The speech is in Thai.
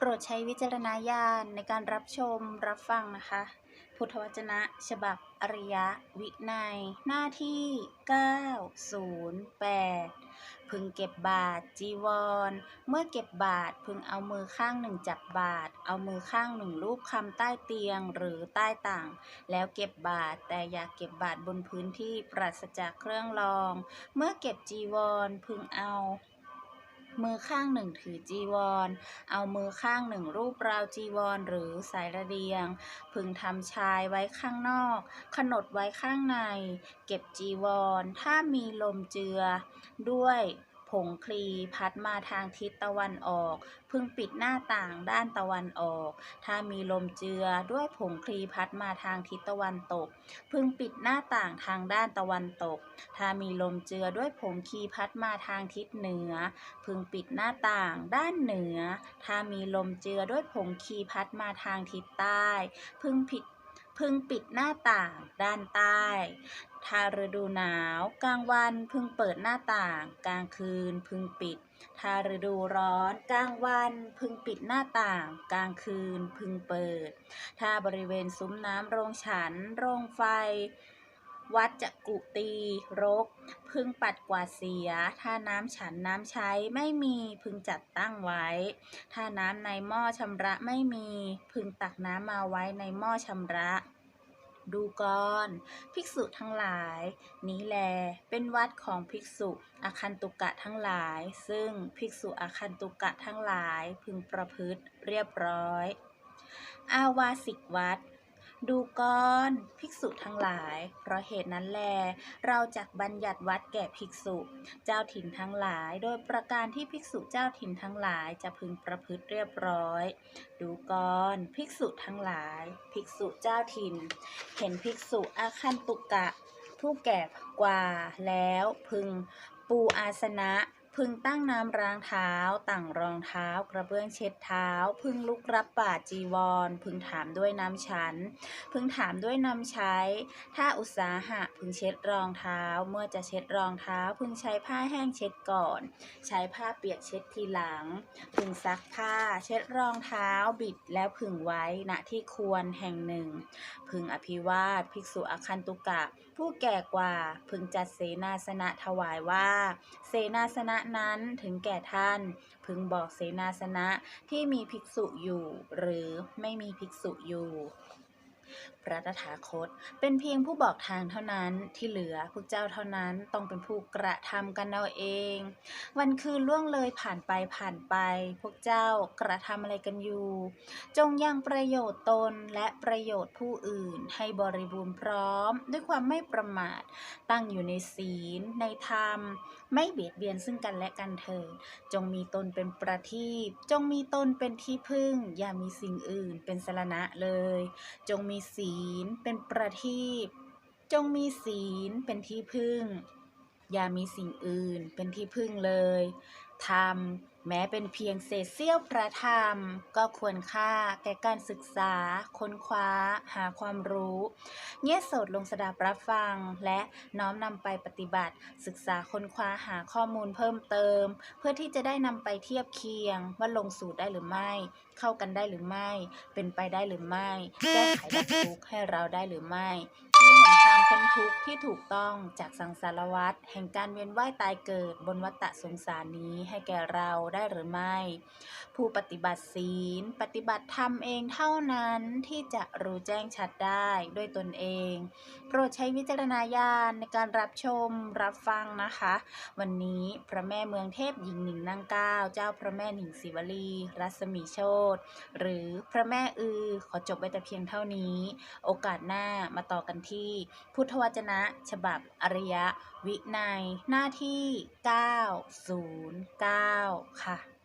โปรดใช้วิจารณญาณในการรับชมรับฟังนะคะ พุทธวจนะ ฉบับอริยวินัย หน้าที่ 908 พึงเก็บบาทจีวร เมื่อเก็บบาทพึงเอามือข้างหนึ่งจับบาท เอามือข้างหนึ่งลูบคำใต้เตียงหรือใต้ต่าง แล้วเก็บบาทแต่อย่าเก็บบาทบนพื้นที่ปราศจากเครื่องรอง เมื่อเก็บจีวรพึงเอา มือข้างหนึ่งถือจีวร เอามือข้างหนึ่งรูปราวจีวร หรือสายระเดียง พึงทำชายไว้ข้างนอก ขนดไว้ข้างใน เก็บจีวร ถ้ามีลมเจือ ด้วย ผงคลีพัดมาทางทิศตะวันออก พึงปิดหน้าต่างด้านตะวันออก ถ้ามีลมเจือด้วยผงคลีพัดมาทางทิศตะวันตก พึงปิดหน้าต่างทางด้านตะวันตก ถ้ามีลมเจือด้วยผงคลีพัดมาทางทิศเหนือ พึงปิดหน้าต่างด้านเหนือ ถ้ามีลมเจือด้วยผงคลีพัดมาทางทิศใต้ พึงผิด พึงปิดหน้าต่างด้านใต้ถ้าฤดูหนาวกลางวันพึงเปิดหน้าต่าง กลางคืนพึงปิด ถ้าฤดูร้อนกลางวันพึงปิดหน้าต่าง กลางคืนพึงเปิด ถ้าบริเวณซุ้มน้ำโรงฉัน โรงไฟ วัดจักุตีรก พึงปัดกวาดเสีย ถ้าน้ำฉันน้ำใช้ไม่มีพึงจัดตั้งไว้ ถ้าน้ำในหม้อชำระไม่มี พึงตักน้ำมาไว้ในหม้อชำระดูก่อนภิกษุทั้งหลาย นี้แล เป็นวัดของภิกษุอาคันตุกะทั้งหลาย ซึ่งภิกษุอาคันตุกะทั้งหลายพึงประพฤติเรียบร้อย อาวาสิกวัด ดูก่อนภิกษุทั้งหลาย เพราะเหตุนั้นแล เราจักบัญญัติวัดแก่ภิกษุ เจ้าถิ่นทั้งหลาย โดยประการที่ภิกษุเจ้าถิ่นทั้งหลายจะพึงประพฤติเรียบร้อย ดูก่อนภิกษุทั้งหลาย ภิกษุเจ้าถิ่น เห็นภิกษุอาคันตุกะ ผู้แก่กว่าแล้วพึงปูอาสนะ พึงตั้งน้ำล้างเท้า ต่างรองเท้า กระเบื้องเช็ดเท้า พึงลุกรับบาตรจีวร พึงถามด้วยน้ำฉัน พึงถามด้วยน้ำใช้ ถ้าอุตสาหะพึงเช็ดรองเท้า เมื่อจะเช็ดรองเท้า พึงใช้ผ้าแห้งเช็ดก่อน ใช้ผ้าเปียกเช็ดทีหลัง พึงซักผ้า เช็ดรองเท้า บิดแล้วพึงไว้ณที่ควรแห่งหนึ่ง พึงอภิวาทภิกษุอคันตุกะ ผู้แก่กว่าพึงจัดเสนาสนะถวายว่า เสนาสนะนั้นถึงแก่ท่าน พึงบอกเสนาสนะที่มีภิกษุอยู่ หรือไม่มีภิกษุอยู่ ระตถาคต เป็นเพียงผู้บอกทางเท่านั้นที่เหลือพวกเจ้าเท่านั้นต้องเป็นผู้กระทำกันเอาเอง วันคืนล่วงเลยผ่านไปผ่านไป พวกเจ้ากระทำอะไรกันอยู่ จงยังประโยชน์ตนและประโยชน์ผู้อื่นให้บริบูรณ์พร้อม ด้วยความไม่ประมาท ตั้งอยู่ในศีล ในธรรม ไม่เบียดเบียนซึ่งกันและกันเถิดจงมีตนเป็นประทีปจงมีตนเป็นที่พึ่ง อย่ามีสิ่งอื่นเป็นสรณะเลย จงมีศีลเป็นประทีปจงมีศีลเป็นที่พึ่ง อย่ามีสิ่งอื่นเป็นที่พึ่งเลยธรรม แม้เป็นเพียงเศษเสี้ยวพระธรรม ก็ควรค่าแก่การศึกษา ค้นคว้า หาความรู้ เงียโสดลงสดับรับฟัง และน้อมนำไปปฏิบัติ ศึกษาค้นคว้าหาข้อมูลเพิ่มเติม เพื่อที่จะได้นำไปเทียบเคียง ว่าลงสูตรได้หรือไม่ เข้ากันได้หรือไม่ เป็นไปได้หรือไม่ แก้ไขดับทุกข์ให้เราได้หรือไม่ที่หนทางพ้นทุกข์ที่ถูกต้องจากสังสารวัฏแห่งการเวียนว่ายตายเกิดบนวัฏฏะสงสารนี้ให้แก่เราได้หรือไม่ ผู้ปฏิบัติศีล ปฏิบัติธรรมเองเท่านั้นที่จะรู้แจ้งชัดได้ด้วยตนเอง โปรดใช้วิจารณญาณในการรับชมรับฟังนะคะ วันนี้พระแม่เมืองเทพหญิงหนิงนางเก้าเจ้าพระแม่หนิงศิวลี รัศมีโชตหรือพระแม่อือขอจบไว้แต่เพียงเท่านี้ โอกาสหน้ามาต่อกันทีที่ พุทธวจนะ ฉบับอริยวินัย หน้าที่ 909 ค่ะ